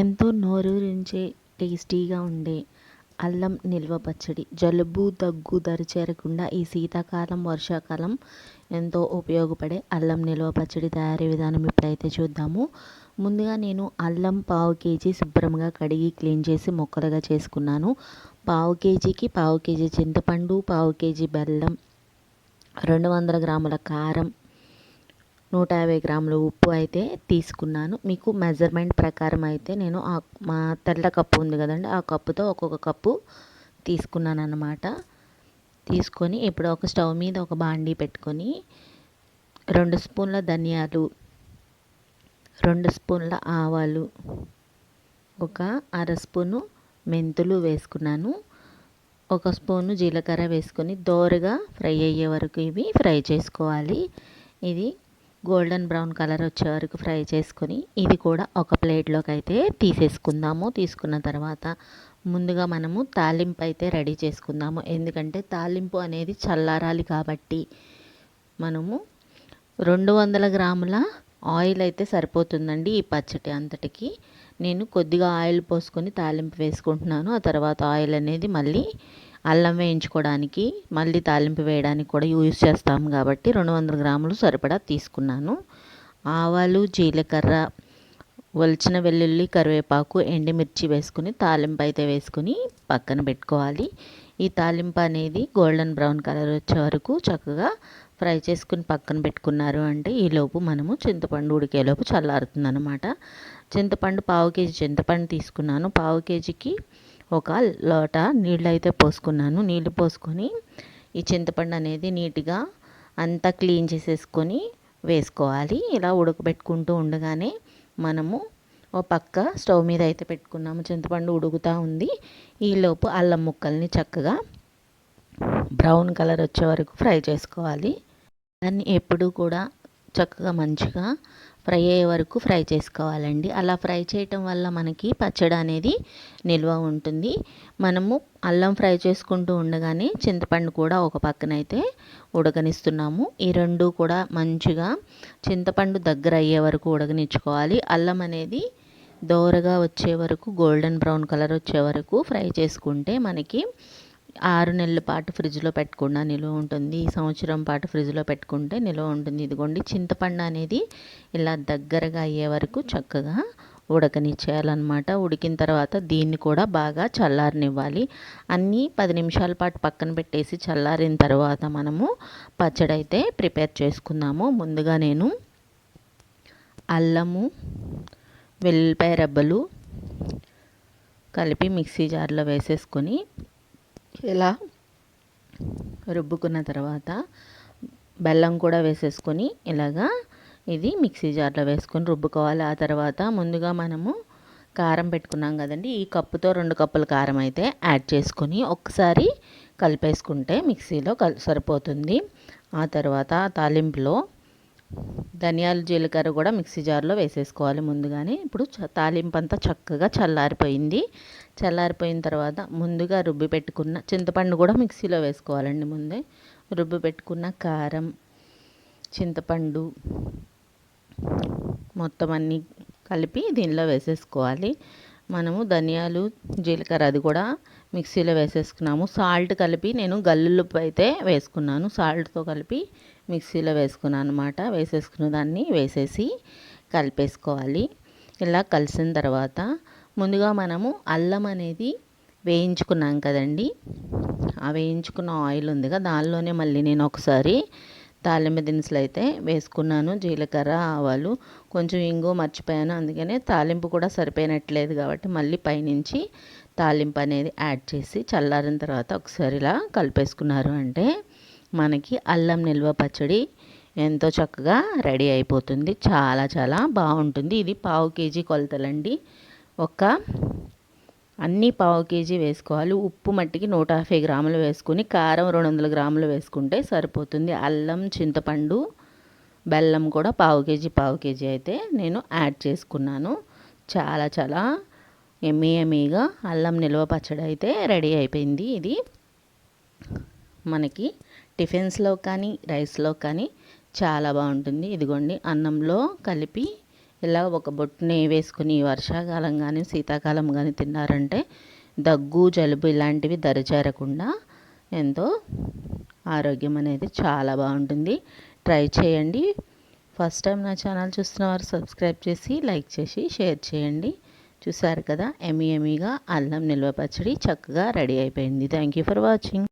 ఎంతో నోరూరించే టేస్టీగా ఉండే అల్లం నిల్వ పచ్చడి. జలుబు దగ్గు దరిచేరకుండా ఈ శీతాకాలం వర్షాకాలం ఎంతో ఉపయోగపడే అల్లం నిల్వ పచ్చడి తయారీ విధానం ఇప్పుడైతే చూద్దాము. ముందుగా నేను అల్లం పావు కేజీ శుభ్రంగా కడిగి క్లీన్ చేసి ముక్కలుగా చేసుకున్నాను. పావు కేజీకి పావు కేజీ చింతపండు పావు కేజీ బెల్లం రెండు వందల గ్రాముల కారం నూట యాభై గ్రాముల ఉప్పు అయితే తీసుకున్నాను. మీకు మెజర్మెంట్ ప్రకారం అయితే నేను మా తెల్ల కప్పు ఉంది కదండి ఆ కప్పుతో ఒక్కొక్క కప్పు తీసుకున్నాను అనమాట తీసుకొని ఇప్పుడు ఒక స్టవ్ మీద ఒక బాండీ పెట్టుకొని రెండు స్పూన్ల ధనియాలు రెండు స్పూన్ల ఆవాలు ఒక అర స్పూను మెంతులు వేసుకున్నాను. ఒక స్పూను జీలకర్ర వేసుకొని దోరగా ఫ్రై అయ్యే వరకు ఇవి ఫ్రై చేసుకోవాలి. ఇది గోల్డెన్ బ్రౌన్ కలర్ వచ్చే వరకు ఫ్రై చేసుకొని ఇది కూడా ఒక ప్లేట్లోకి అయితే తీసేసుకుందాము. తీసుకున్న తర్వాత ముందుగా మనము తాలింపు అయితే రెడీ చేసుకుందాము. ఎందుకంటే తాలింపు అనేది చల్లారాలి కాబట్టి మనము రెండు వందల గ్రాముల ఆయిల్ అయితే సరిపోతుందండి ఈ పచ్చడి అంతటికి. నేను కొద్దిగా ఆయిల్ పోసుకొని తాలింపు వేసుకుంటున్నాను. ఆ తర్వాత ఆయిల్ అనేది మళ్ళీ అల్లం వేయించుకోవడానికి మళ్ళీ తాలింపు వేయడానికి కూడా యూజ్ చేస్తాం కాబట్టి రెండు వందల గ్రాములు సరిపడా తీసుకున్నాను. ఆవాలు జీలకర్ర ఒలిచిన వెల్లుల్లి కరివేపాకు ఎండుమిర్చి వేసుకుని తాలింపు అయితే వేసుకుని పక్కన పెట్టుకోవాలి. ఈ తాలింపు అనేది గోల్డెన్ బ్రౌన్ కలర్ వచ్చే వరకు చక్కగా ఫ్రై చేసుకుని పక్కన పెట్టుకున్నారు అంటే ఈలోపు మనము చింతపండు ఉడికేలోపు చల్లారుతుంది అనమాట చింతపండు పావు కేజీ చింతపండు తీసుకున్నాను. పావు కేజీకి ఒక లోట నీళ్ళు అయితే పోసుకున్నాను. నీళ్ళు పోసుకొని ఈ చింతపండు అనేది నీట్గా అంతా క్లీన్ చేసేసుకొని వేసుకోవాలి. ఇలా ఉడకబెట్టుకుంటూ ఉండగానే మనము ఓ పక్క స్టవ్ మీద అయితే పెట్టుకున్నాము. చింతపండు ఉడుకుతూ ఉంది. ఈలోపు అల్లం ముక్కల్ని చక్కగా బ్రౌన్ కలర్ వచ్చే వరకు ఫ్రై చేసుకోవాలి. దాన్ని ఎప్పుడూ కూడా చక్కగా మంచిగా ఫ్రై అయ్యే వరకు ఫ్రై చేసుకోవాలండి. అలా ఫ్రై చేయటం వల్ల మనకి పచ్చడి అనేది నిల్వ ఉంటుంది. మనము అల్లం ఫ్రై చేసుకుంటూ ఉండగానే చింతపండు కూడా ఒక పక్కన అయితే ఉడకనిస్తున్నాము. ఈ రెండు కూడా మంచిగా చింతపండు దగ్గర అయ్యే వరకు ఉడకనిచ్చుకోవాలి. అల్లం అనేది దోరగా వచ్చే వరకు గోల్డెన్ బ్రౌన్ కలర్ వచ్చే వరకు ఫ్రై చేసుకుంటే మనకి ఆరు నెలల పాటు ఫ్రిడ్జ్లో పెట్టకుండా నిల్వ ఉంటుంది. ఈ సంవత్సరం పాటు ఫ్రిడ్జ్లో పెట్టుకుంటే నిల్వ ఉంటుంది. ఇదిగోండి చింతపండు అనేది ఇలా దగ్గరగా అయ్యే వరకు చక్కగా ఉడకనిచ్చేయాలన్నమాట. ఉడికిన తర్వాత దీన్ని కూడా బాగా చల్లారనివ్వాలి. అన్నీ పది నిమిషాల పాటు పక్కన పెట్టేసి చల్లారిన తర్వాత మనము పచ్చడి అయితే ప్రిపేర్ చేసుకుందాము. ముందుగా నేను అల్లము వెల్లిపాయ రబ్బలు కలిపి మిక్సీ జార్లో వేసేసుకొని ఇలా రుబ్బుకున్న తర్వాత బెల్లం కూడా వేసేసుకొని ఇలాగా ఇది మిక్సీ జార్లో వేసుకొని రుబ్బుకోవాలి. ఆ తర్వాత ముందుగా మనము కారం పెట్టుకున్నాం కదండి. ఈ కప్పుతో రెండు కప్పుల కారం అయితే యాడ్ చేసుకొని ఒకసారి కలిపేసుకుంటే మిక్సీలో కల్ సరిపోతుంది. ఆ తర్వాత తాలింపులో ధనియాలు జీలకర్ర కూడా మిక్సీ జార్లో వేసేసుకోవాలి ముందుగానే. ఇప్పుడు తాలింపు అంతా చక్కగా చల్లారిపోయింది. చల్లారిపోయిన తర్వాత ముందుగా రుబ్బి పెట్టుకున్న చింతపండు కూడా మిక్సీలో వేసుకోవాలండి ముందే. రుబ్బి పెట్టుకున్న కారం చింతపండు మొత్తం అన్నీ కలిపి దీనిలో వేసేసుకోవాలి. మనము ధనియాలు జీలకర్ర అది కూడా మిక్సీలో వేసేసుకున్నాము. సాల్ట్ కలిపి నేను గల్లుప్పు అయితే వేసుకున్నాను. సాల్ట్తో కలిపి మిక్సీలో వేసుకున్నాను అనమాట వేసేసుకున్న దాన్ని వేసేసి కలిపేసుకోవాలి. ఇలా కలిసిన తర్వాత ముందుగా మనము అల్లం అనేది వేయించుకున్నాం కదండి. ఆ వేయించుకున్న ఆయిల్ ఉందిగా దానిలోనే మళ్ళీ నేను ఒకసారి తాలింపు దినుసులు అయితే వేసుకున్నాను. జీలకర్ర ఆవాలు కొంచెం ఇంగు మర్చిపోయాను. అందుకనే తాలింపు కూడా సరిపోయినట్లేదు కాబట్టి మళ్ళీ పైనుంచి తాలింపు అనేది యాడ్ చేసి చల్లారిన తర్వాత ఒకసారి ఇలా కలిపేసుకున్నారు అంటే మనకి అల్లం నిల్వ పచ్చడి ఎంతో చక్కగా రెడీ అయిపోతుంది. చాలా చాలా బాగుంటుంది. ఇది పావు కేజీ కొలతలండి. ఒక అన్నీ పావు కేజీ వేసుకోవాలి. ఉప్పు మట్టికి నూట యాభై గ్రాములు వేసుకుని కారం రెండు వందల గ్రాములు వేసుకుంటే సరిపోతుంది. అల్లం చింతపండు బెల్లం కూడా పావు కేజీ పావు కేజీ అయితే నేను యాడ్ చేసుకున్నాను. చాలా చాలా ఎమ్మీ ఎమ్మీగా అల్లం నిల్వ పచ్చడి అయితే రెడీ అయిపోయింది. ఇది మనకి టిఫిన్స్లో కానీ రైస్లో కానీ చాలా బాగుంటుంది. ఇదిగోండి అన్నంలో కలిపి ఇలా ఒక బొట్టు నెయ్యి వేసుకుని వర్షాకాలం కానీ శీతాకాలం కానీ తిన్నారంటే దగ్గు జలుబు ఇలాంటివి దరిచేరకుండా ఎంతో ఆరోగ్యం అనేది చాలా బాగుంటుంది. ట్రై చేయండి. ఫస్ట్ టైం నా ఛానల్ చూస్తున్న వారు సబ్స్క్రైబ్ చేసి లైక్ చేసి షేర్ చేయండి. చూసారు కదా ఎమీ ఎమీగా అల్లం నిల్వ పచ్చడి చక్కగా రెడీ అయిపోయింది. Thank you for watching.